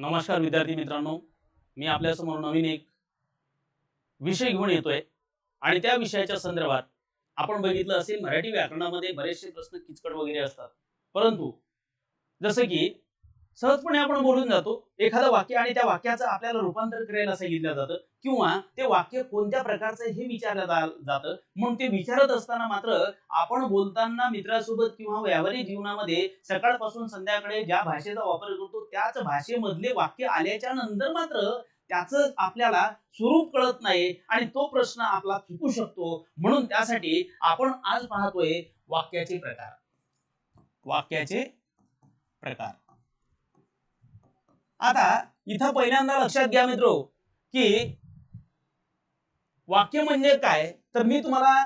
नमस्कार विद्यार्थी मित्रांनो. मी आपल्यासमोर नवीन एक विषय घेऊन येतोय. आणि त्या विषयाच्या संदर्भात आपण बघितलं असेल मराठी व्याकरणामध्ये बरेचसे प्रश्न किचकट वगैरे असतात. परंतु जसं की सहजपणे आपण बोलून जातो. एखादं वाक्य आणि त्या वाक्याचं आपल्याला रूपांतर करायला सांगितलं जातं. किंवा ते वाक्य कोणत्या प्रकारचं हे विचारलं जातं. म्हणून ते विचारत असताना मात्र आपण बोलताना मित्रासोबत किंवा व्यावहारिक जीवनामध्ये सकाळपासून संध्याकाळी ज्या भाषेचा वापर करतो त्याच भाषेमधले वाक्य आल्याच्यानंतर मात्र त्याचं आपल्याला स्वरूप कळत नाही आणि तो प्रश्न आपला चुकू शकतो. म्हणून त्यासाठी आपण आज पाहतोय वाक्याचे प्रकार. वाक्याचे प्रकार. आता इथं पहिल्यांदा लक्षात घ्या मित्र की वाक्य म्हणजे काय? तर मी तुम्हाला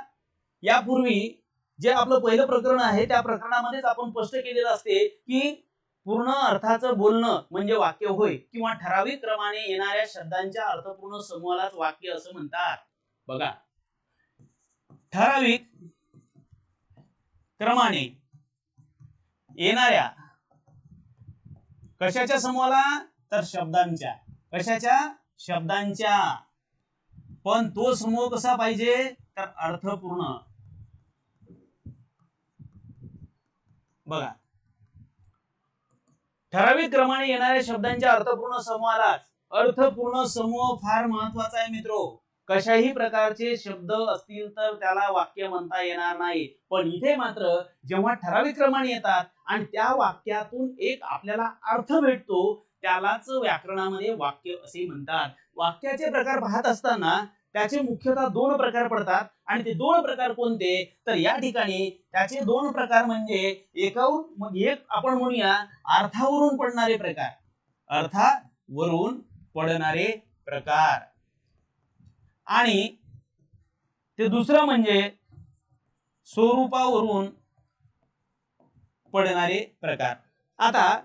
यापूर्वी जे आपलं पहिलं प्रकरण आहे त्या प्रकरणामध्येच आपण स्पष्ट केलेलं असते की पूर्ण अर्थाचं बोलणं म्हणजे वाक्य होय किंवा ठराविक क्रमाने येणाऱ्या शब्दांच्या अर्थपूर्ण समूहालाच वाक्य असं म्हणतात. बघा. ठराविक क्रमाने येणाऱ्या कशाच्या समूहाला? तर शब्दांच्या. कशाच्या? शब्दांच्या. पण तो समूह कसा पाहिजे? तर अर्थपूर्ण. बघा. ठराविक क्रमाने येणाऱ्या शब्दांच्या अर्थपूर्ण समूहालाच अर्थपूर्ण समूह फार महत्त्वाचा आहे मित्रो. कशाही प्रकारचे शब्द असतील तर त्याला वाक्य म्हणता येणार नाही. पण इथे मात्र जेव्हा ठराविक क्रमाने येतात आणि त्या वाक्यातून एक आपल्याला अर्थ भेटतो त्यालाच व्याकरणामध्ये वाक्य असे म्हणतात. वाक्याचे प्रकार पाहत असताना त्याचे मुख्यतः दोन प्रकार पडतात. आणि ते दोन प्रकार कोणते? तर या ठिकाणी त्याचे दोन प्रकार म्हणजे एकाहून मग एक आपण म्हणूया अर्थावरून पडणारे प्रकार. अर्थावरून पडणारे प्रकार. आणि ते दुसरं म्हणजे स्वरूपावरून पडणारे प्रकार. आता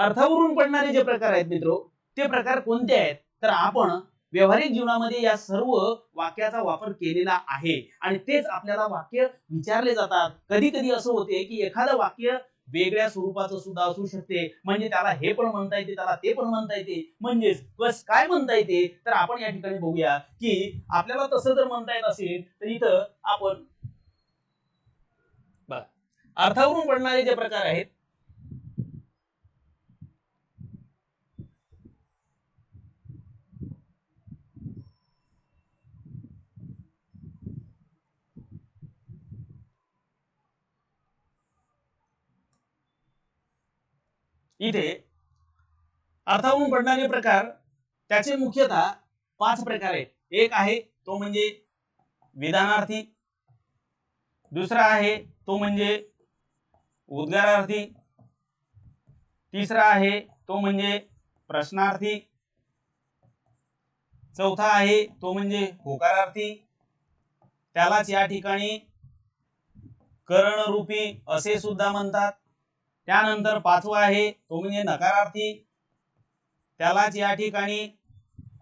अर्थावरून पडणारे जे प्रकार आहेत मित्र ते प्रकार कोणते आहेत? तर आपण व्यवहारिक जीवनामध्ये या सर्व वाक्याचा वापर केलेला आहे. आणि तेच आपल्याला वाक्य विचारले जातात. कधी कधी असं होते की एखादं वाक्य वेगळ्या स्वरूपाचं सुद्धा असू शकते. म्हणजे त्याला हे पण म्हणता येते त्याला ते पण म्हणता येते. म्हणजेच बस काय म्हणता येते? तर आपण या ठिकाणी बघूया की आपल्याला तसं जर म्हणता येत असेल तर इथं आपण अर्थावरून पडणारे जे प्रकार आहेत इथे अर्थावून पडणारे प्रकार त्याचे मुख्यतः पाच प्रकार आहेत. एक आहे तो म्हणजे विधानार्थी. दुसरा आहे तो म्हणजे उद्गारार्थी. तिसरा आहे तो म्हणजे प्रश्नार्थी. चौथा आहे तो म्हणजे होकारार्थी. त्यालाच या ठिकाणी करणरूपी असे सुद्धा म्हणतात. त्यानंतर पाचवा आहे तो म्हणजे नकारार्थी. त्यालाच या ठिकाणी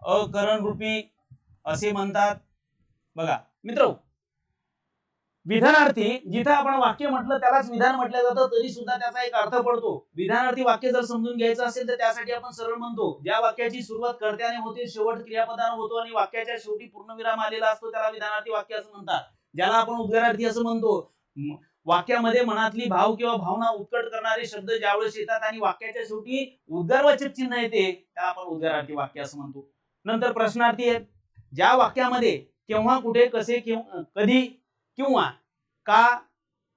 अकरण रूपी असे म्हणतात. बघा मित्र विधानार्थी जिथं आपण वाक्य म्हटलं त्यालाच विधान म्हटलं जातं तरी सुद्धा त्याचा एक अर्थ पडतो. विधानार्थी वाक्य जर समजून घ्यायचं असेल तर त्यासाठी आपण सरळ म्हणतो ज्या वाक्याची सुरुवात कर्त्याने होते शेवट क्रियापदाने होतो आणि वाक्याच्या शेवटी पूर्णविराम आलेला असतो त्याला विधानार्थी वाक्य असं म्हणतात. ज्याला आपण उद्गारार्थी असं म्हणतो. वाक्यामध्ये मनातली भाव किंवा भावना उत्कट करणारे शब्द ज्यावेळेस येतात आणि वाक्याच्या शेवटी उद्गारवाचक चिन्ह येते त्याला आपण उद्गारार्थी वाक्य असं म्हणतो. नंतर प्रश्नार्थी आहेत. ज्या वाक्यामध्ये केव्हा कुठे कसे कधी किंवा का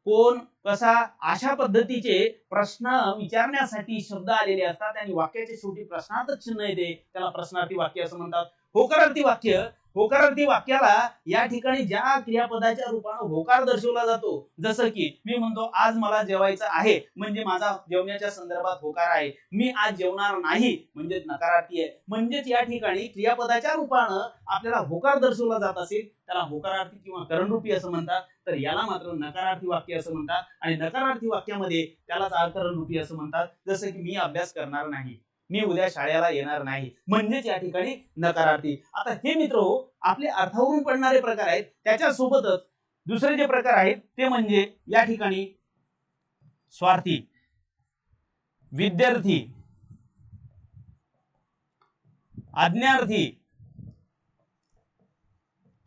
कोण कसा अशा पद्धतीचे प्रश्न विचारण्यासाठी शब्द आलेले असतात आणि वाक्याच्या शेवटी प्रश्नार्थक चिन्ह येते त्याला प्रश्नार्थी वाक्य असं म्हणतात. होकारार्थी वाक्य होकारार्थी वाक्याला या ठिकाणी ज्या क्रियापदाच्या रूपानं होकार दर्शवला जातो जसं की मी म्हणतो आज मला जेवायचं आहे म्हणजे माझा जेवण्याच्या संदर्भात होकार आहे. मी आज जेवणार नाही म्हणजे नकारार्थी आहे. म्हणजेच या ठिकाणी क्रियापदाच्या रूपानं आपल्याला होकार दर्शवला जात असेल त्याला होकारार्थी किंवा करणरूपी असं म्हणतात. तर याला मात्र नकारार्थी वाक्य असं म्हणतात. आणि नकारार्थी वाक्यामध्ये त्यालाच अकरणरूपी असं म्हणतात जसं की मी अभ्यास करणार नाही. मी उद्या शाळेला येणार नाही. म्हणजेच या ठिकाणी नकारार्थी. आता हे मित्र हो, आपले अर्थावरून पडणारे प्रकार आहेत त्याच्यासोबतच दुसरे जे प्रकार आहेत ते म्हणजे या ठिकाणी स्वार्थी विद्यार्थी आज्ञार्थी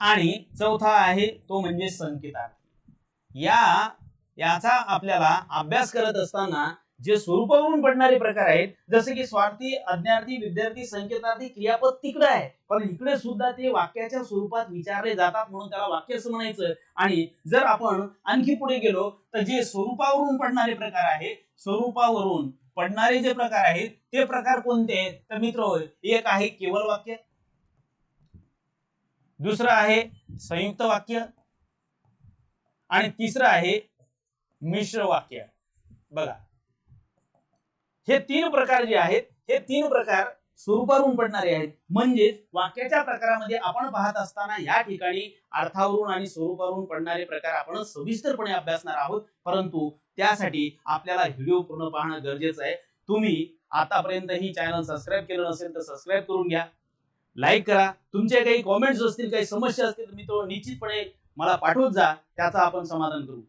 आणि चौथा आहे तो म्हणजे संकेतार्थी. या याचा आपल्याला अभ्यास करत असताना जे स्वरूपावरून पडणारे प्रकार आहेत जसे की स्वार्थी अज्ञार्थी विद्यार्थी संकेतार्थी क्रियापद तिकडे आहे. पण इकडे सुद्धा ते वाक्याच्या स्वरूपात विचारले जातात म्हणून त्याला वाक्य असं म्हणायचं. आणि जर आपण आणखी पुढे गेलो तर जे स्वरूपावरून पडणारे प्रकार आहेत स्वरूपावरून पडणारे जे प्रकार आहेत ते प्रकार कोणते आहेत? तर मित्र एक आहे केवळ वाक्य. दुसरं आहे संयुक्त वाक्य. आणि तिसरं आहे मिश्र वाक्य. बघा हे तीन प्रकार जे आहेत हे तीन प्रकार स्वरूपावरून पडणारे आहेत. म्हणजेच वाक्याच्या प्रकारामध्ये आपण पाहत असताना या ठिकाणी अर्थावरून आणि स्वरूपावरून पडणारे प्रकार आपण सविस्तरपणे अभ्यासणार आहोत. परंतु त्यासाठी आपल्याला व्हिडिओ पूर्ण पाहणं गरजेचं आहे. तुम्ही आतापर्यंत ही चॅनल सबस्क्राईब केलं नसेल तर सबस्क्राईब करून घ्या. लाईक करा. तुमचे काही कॉमेंट्स असतील काही समस्या असतील तर मी तो निश्चितपणे मला पाठवत जा. त्याचं आपण समाधान करू.